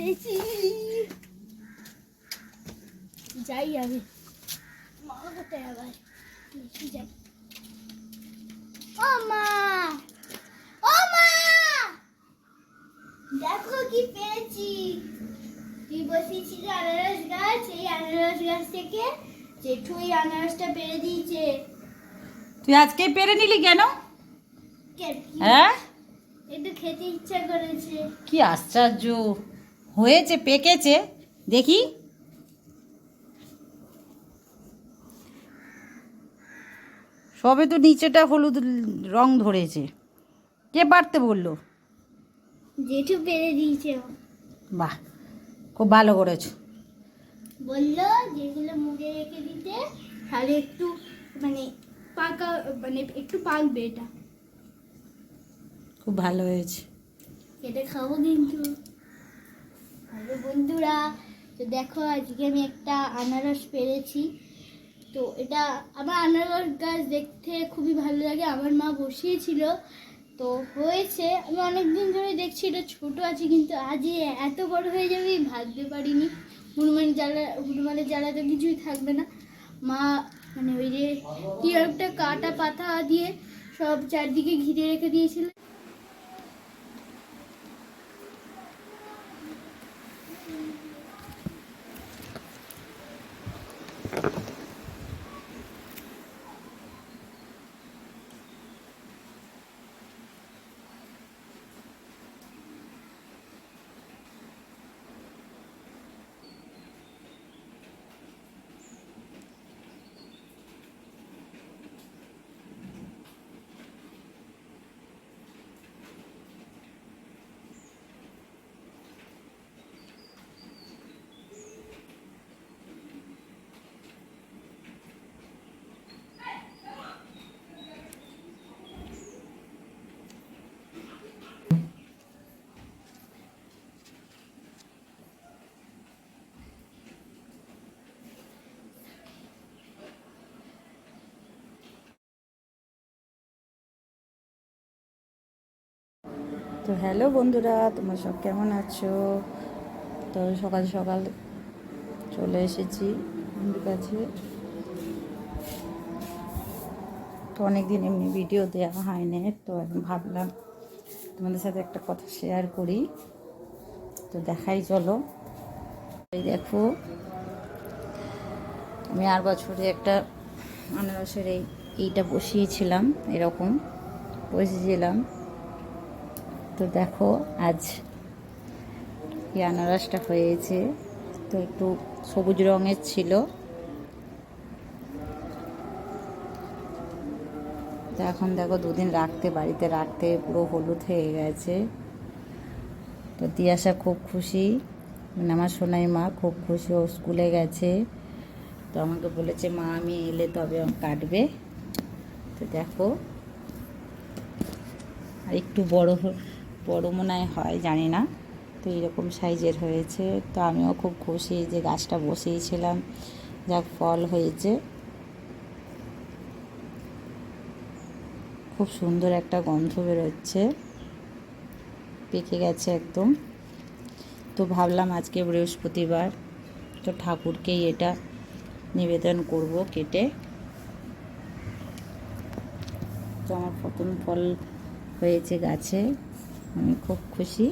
পেরেছি যাই আমি। মা কোথায় আবার। যাই। ও মা! ও মা! দেখো কি পেয়েছি। তুই বসিয়েছিস আনারস গাছ? এই আনারস গাছ থেকে জেঠু এই আনারসটা পেরে দিয়েছে। তুই আজকে পেরে নিলি কেন? হ্যাঁ? একটু খেতে ইচ্ছা করেছে। কি আশ্চর্য। হয়েছে পেকেছে দেখি। সবে তো নিচেটা হলুদ রং ধরেছে। কে পারতে বলল? জেঠু পেরে দিয়েছে। বাহ খুব ভালো করেছ। বলল যেগুলো মুড়ে রেখে দিতে তাহলে একটু মানে পাকা মানে একটু পাকবে এটা। খুব ভালো হয়েছে। এটা খাব কিন্তু। হ্যালো বন্ধুরা, তো দেখো আজকে আমি একটা আনারস পেরেছি। তো এটা আমার আনারস গাছ দেখতে খুবই ভালো লাগে, আমার মা বসিয়েছিল। তো হয়েছে, আমি অনেক দিন ধরে দেখছি এটা ছোটো আছে, কিন্তু আজই এত বড় হয়ে যাবে ভাবতে পারিনি। হনুমান জ্বালা, হনুমানের জ্বালা তো কিছুই থাকবে না। মা মানে ওই যে কি একটা কাটা পাতা দিয়ে সব চারদিকে ঘিরে রেখে দিয়েছিল। তো হ্যালো বন্ধুরা, তোমরা সব কেমন আছো? তো সকাল সকাল চলে এসেছি আমাদের কাছে। তো অনেকদিন এমনি ভিডিও দেওয়া হয় হয়নি, তো এখন ভাবলাম তোমাদের সাথে একটা কথা শেয়ার করি। তো দেখাই, চলো। এই দেখো, আমি আর বছরে একটা আনারসের এই, এইটা বসিয়েছিলাম, এরকম বসিয়েছিলাম। তো দেখো, আজ আনারসটা হয়েছে। তো একটু সবুজ রঙের ছিল। তো এখন দেখো, দুদিন রাখতে, বাড়িতে রাখতে পুরো হলুদ হয়ে গেছে। তো দিয়াশা খুব খুশি। মানে আমার সোনাই মা খুব খুশি, ও স্কুলে গেছে। তো আমাকে বলেছে, মা, আমি এলে তবে কাটবে। তো দেখো, আর একটু বড় বড় মনে হয় জানি না। তো এরকম সাইজের হয়েছে। তো আমিও খুব খুশি যে গাছটা বসিয়েছিলাম। যাক, ফল হয়েছে। খুব সুন্দর একটা গন্ধ বেরোচ্ছে। পেকে গেছে একদম। তো ভাবলাম আজকে বৃহস্পতিবার। তো ঠাকুরকেই এটা নিবেদন করব কেটে। তো আমার প্রথম ফল হয়েছে গাছে। আমি খুব খুশি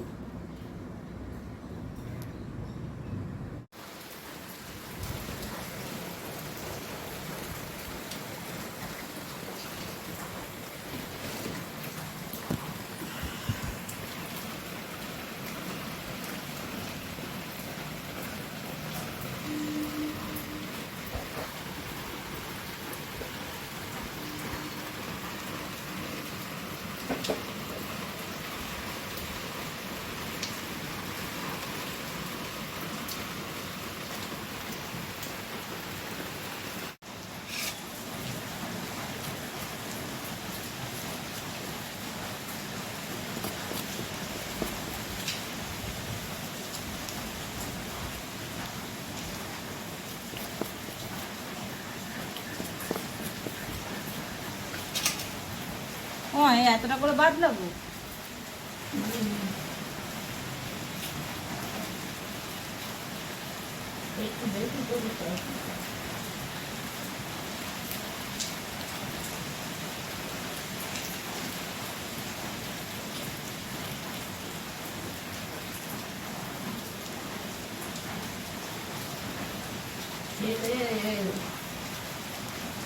ও এতটা করে বাদ করে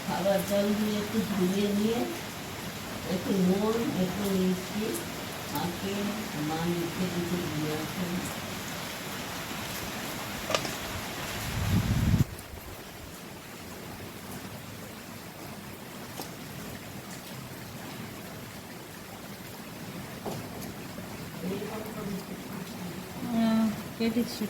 খাবার জল দিয়ে একটু ধুয়ে নিয়ে একটু নুন একটু মিষ্টি মাখিয়ে মা মিশে কিছু দিয়ে আসেন কেটেছি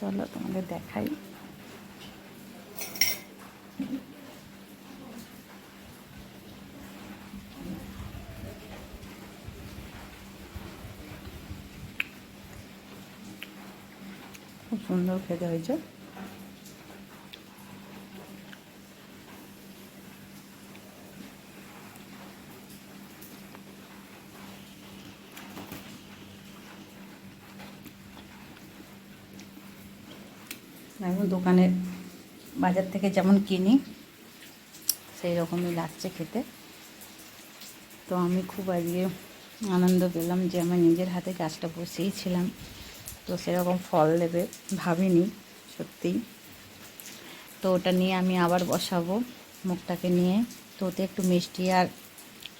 চলো তোমাদের দেখাই। খুব সুন্দর খেতে হয়েছে। এখন দোকানে বাজার থেকে যেমন কিনি, সেই রকমই লাগছে খেতে। তো আমি খুব আজকে আনন্দ পেলাম যে আমার নিজের হাতে গাছটা বসিয়েছিলাম। তো সেরকম ফল দেবে ভাবিনি, সত্যিই। তো ওটা নিয়ে আমি আবার বসাবো মুখটাকে নিয়ে। তো ওতে একটু মিষ্টি আর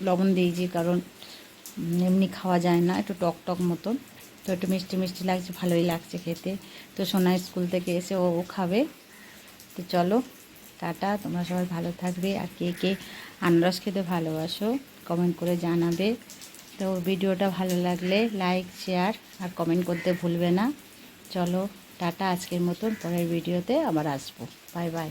লবণ দিয়েছি, কারণ এমনি খাওয়া যায় না, একটু টক টক মতন। তো একটু মিষ্টি মিষ্টি লাগছে, ভালোই লাগছে খেতে। তো সোনা স্কুল থেকে এসে ও খাবে। তো চলো, টাটা, তোমরা সবাই ভালো থাকবে। আর কে কে আনারস খেতে ভালোবাসো কমেন্ট করে জানাবে। তো ভিডিওটা ভালো লাগলে লাইক শেয়ার আর কমেন্ট করতে ভুলবে না। চলো, টাটা, আজকের মতন। পরের ভিডিওতে আবার আসব। Bye bye